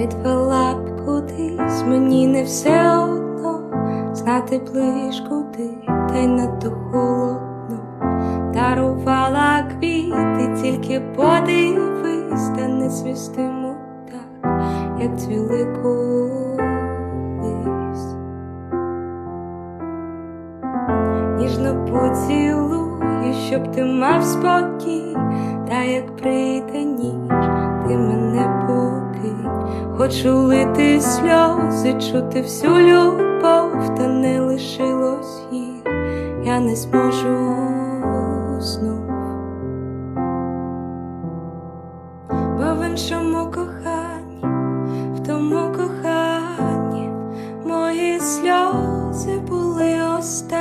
відвела б кудись, мені не все одно знати б лиш куди, та й надто холодно. Дарувала квіти, тільки подивись, та не свістиму так, як цвіли колись. Ніжно поцілую, щоб ти мав спокій, та як прийде ніч. Хочу лити сльози, чути всю любов, та не лишилось їх, я не зможу знов. Бо в іншому коханні, в тому коханні, мої сльози були останні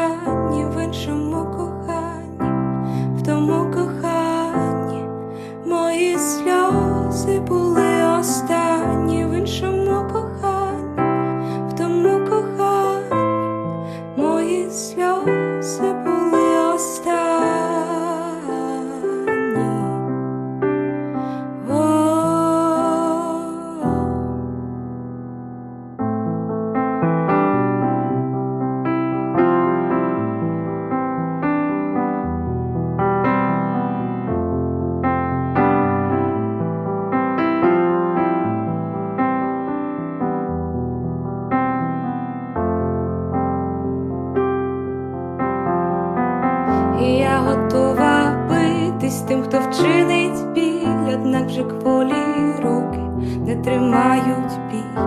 готова битись тим, хто вчинить біль, однак вже кволі руки не тримають бій.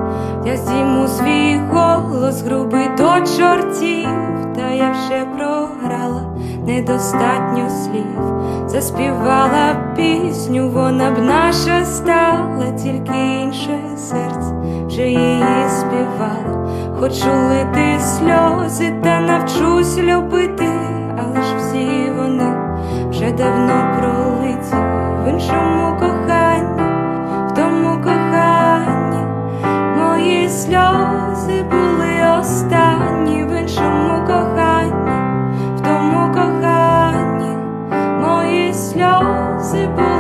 Я здійму свій голос грубий до чортів, та я вже програла недостатньо слів. Заспівала пісню, вона б наша стала, тільки інше серце вже її співало. Хочу лити сльози та навчусь любити, але ж всі вже давно пролетів в іншому коханні, в тому коханні мої сльози були останні в іншому коханні, в тому коханні мої сльози були.